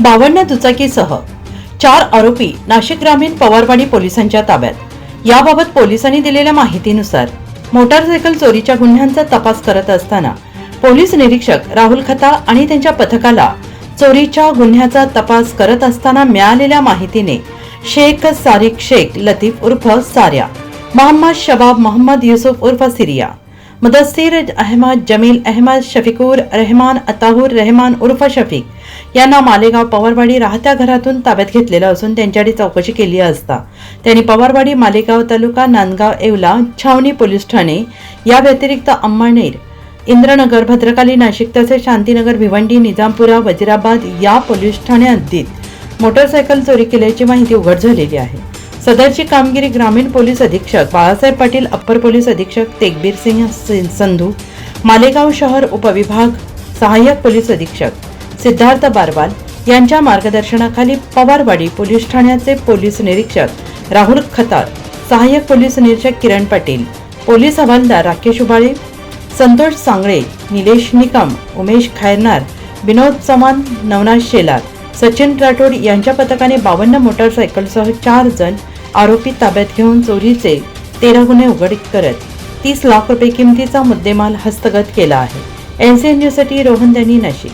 बावन्न दुचाकीसह चार आरोपी नाशिक ग्रामीण पवारवाडी पोलिसांच्या ताब्यात. याबाबत पोलिसांनी दिलेल्या माहितीनुसार मोटारसायकल चोरीच्या गुन्ह्यांचा तपास करत असताना पोलीस निरीक्षक राहुल खता आणि त्यांच्या पथकाला चोरीच्या गुन्ह्याचा तपास करत असताना मिळालेल्या माहितीने शेख सारिक शेख लतीफ उर्फ सार्या मोहम्मद शबाब मोहम्मद युसुफ उर्फ सिरिया मुदस्सीर अहमद जमील अहमद शफिकूर रहमान अताहूर रहमान उर्फ शफीक यांना मालेगाव पवारवाडी राहत्या घरातून ताब्यात घेतलेलं असून त्यांच्याकडे चौकशी केली असता. त्यांनी पवारवाडी मालेगाव तालुका नांदगाव येवला छावणी पोलीस ठाणे. या व्यतिरिक्त अंमळनेर इंद्रनगर भद्रकाली नाशिक तसेच शांतीनगर भिवंडी निजामपुरा वजिराबाद या पोलीस ठाणे मोटरसायकल चोरी केल्याची माहिती उघड झालेली आहे. सदरची कामगिरी ग्रामीण पोलीस अधीक्षक बाळासाहेब पाटील अप्पर पोलीस अधीक्षक तेगबीर सिंह संधू मालेगाव शहर उपविभाग सहाय्यक पोलीस अधीक्षक सिद्धार्थ बारवाल यांच्या मार्गदर्शनाखाली पवारवाडी पोलीस ठाण्याचे पोलीस निरीक्षक राहुल खतार सहाय्यक पोलीस निरीक्षक किरण पाटील पोलीस हवालदार राकेश उबाळे संतोष सांगळे निलेश निकम उमेश खैरनार विनोद चव्हाण नवनाथ शेलार सचिन राठोड यांच्या पथकाने बावन्न मोटारसायकलसह चार जण आरोपी ताब्यात घेऊन चोरीचे तेरा गुन्हे उघडीत करत तीस लाख रुपये किमतीचा मुद्देमाल हस्तगत केला आहे. एनसीएन न्यूजसाठी रोहन त्यांनी नाशिक.